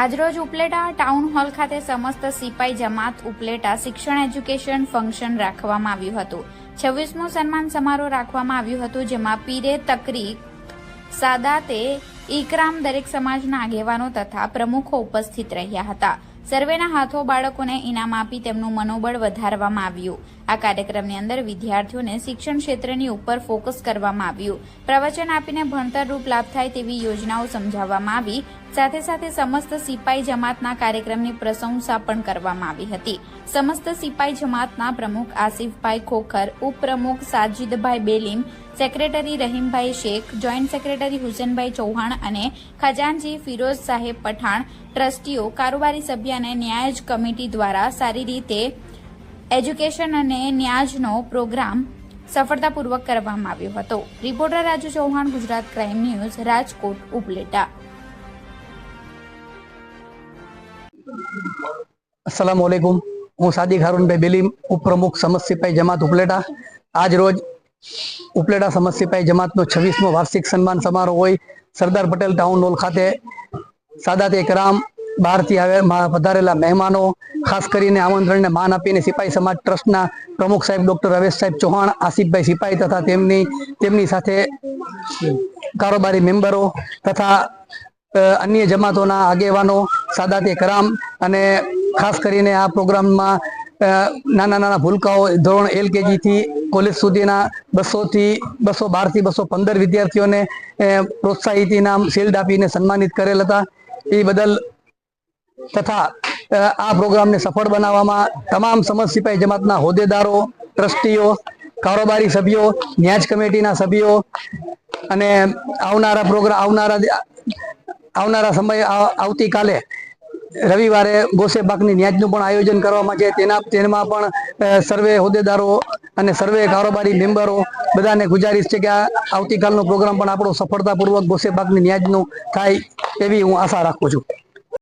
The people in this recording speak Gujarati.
આજરોજ ઉપલેટા ટાઉન હોલ ખાતે સમસ્ત સિપાઈ જમાત ઉપલેટા શિક્ષણ એજ્યુકેશન ફંક્શન રાખવામાં આવ્યું હતું. છવ્વીસમું સન્માન સમારોહ રાખવામાં આવ્યું હતું, જેમાં પીરે તકરી, સાદાતે ઇકરામ દરેક સમાજના આગેવાનો તથા પ્રમુખો ઉપસ્થિત રહ્યા હતા. સર્વેના હાથો બાળકોને ઇનામ આપી તેમનું મનોબળ વધારવામાં આવ્યું. આ કાર્યક્રમની અંદર વિદ્યાર્થીઓને શિક્ષણ ક્ષેત્રની ઉપર ફોકસ કરવામાં આવ્યું. પ્રવચન આપીને ભણતરરૂપ લાભ થાય તેવી યોજનાઓ સમજાવવામાં આવી. સાથે સાથે સમસ્ત સિપાઈ જમાતના કાર્યક્રમની પ્રશંસા પણ કરવામાં આવી હતી. સમસ્ત સિપાઈ જમાતના પ્રમુખ આસિફભાઈ ખોખર, ઉપપ્રમુખ Sajidbhai Belim secretary Rahimbhai Shaikh, joint secretary Husenbhai Chauhan અને ખજાનજી ફિરોઝ સાહેબ પઠાણ, ટ્રસ્ટીઓ, કારોબારી સભ્ય અને કમિટી દ્વારા સારી રીતે એજ્યુકેશન અને ન્યાજનો પ્રોગ્રામ સફળતાપૂર્વક કરવામાં આવ્યો હતો. Reporter Raju Chauhan, Gujarat crime news, Rajkot, Upleta. Aslam હું સાદિક હારૂનભાઈ બેલીમ, ઉપપ્રમુખ સમસ્તીભાઈ જમાત ઉપલેટા. આજ રોજ ઉપલેટા સમસ્તીપાઈ જમાતનો છવ્વીસમો વાર્ષિક સન્માન સમારોહ હોય. સરદાર પટેલ ટાઉન હોલ ખાતે સાદાત એકરામ બહારથી આવે વધારેલા મહેમાનો, ખાસ કરીને આમંત્રણને માન આપીને સિપાઈ સમાજ ટ્રસ્ટના પ્રમુખ સાહેબ ડોક્ટર રવેશ સાહેબ ચૌહાણ, આસિફભાઈ સિપાઈ તથા તેમની તેમની સાથે કારોબારી મેમ્બરો તથા અન્ય જમાતોના આગેવાનો સાદાતે કરામ અને ખાસ કરીને આ પ્રોગ્રામમાં નાના નાના ભૂલકાઓ ધોરણ એલથી કોલેજ સુધીના બસોથી બસો બારથી બસો પંદર વિદ્યાર્થીઓને પ્રોત્સાહિત ઇનામ શિલ્ડ આપીને સન્માનિત કરેલ હતા. એ બદલ તથા આ પ્રોગ્રામને સફળ બનાવવામાં તમામ સમજ સિપાઈ જમાતના હોદ્દેદારો, ટ્રસ્ટીઓ, કારોબારી સભ્યો, ન્યાજ કમિટીના સભ્યો અને આવનારા પ્રોગ્રામ આવનારા આવનારા સમય આવતીકાલે રવિવારે ગોસેબાગની ન્યાજનું પણ આયોજન કરવામાં છે તેના, તેમાં પણ સર્વે હોદ્દેદારો અને સર્વે કારોબારી મેમ્બરો બધાને ગુજારિશ છે કે આ આવતીકાલનો પ્રોગ્રામ પણ આપણો સફળતાપૂર્વક ગોસેબાગની ન્યાજનો થાય એવી હું આશા રાખું છું.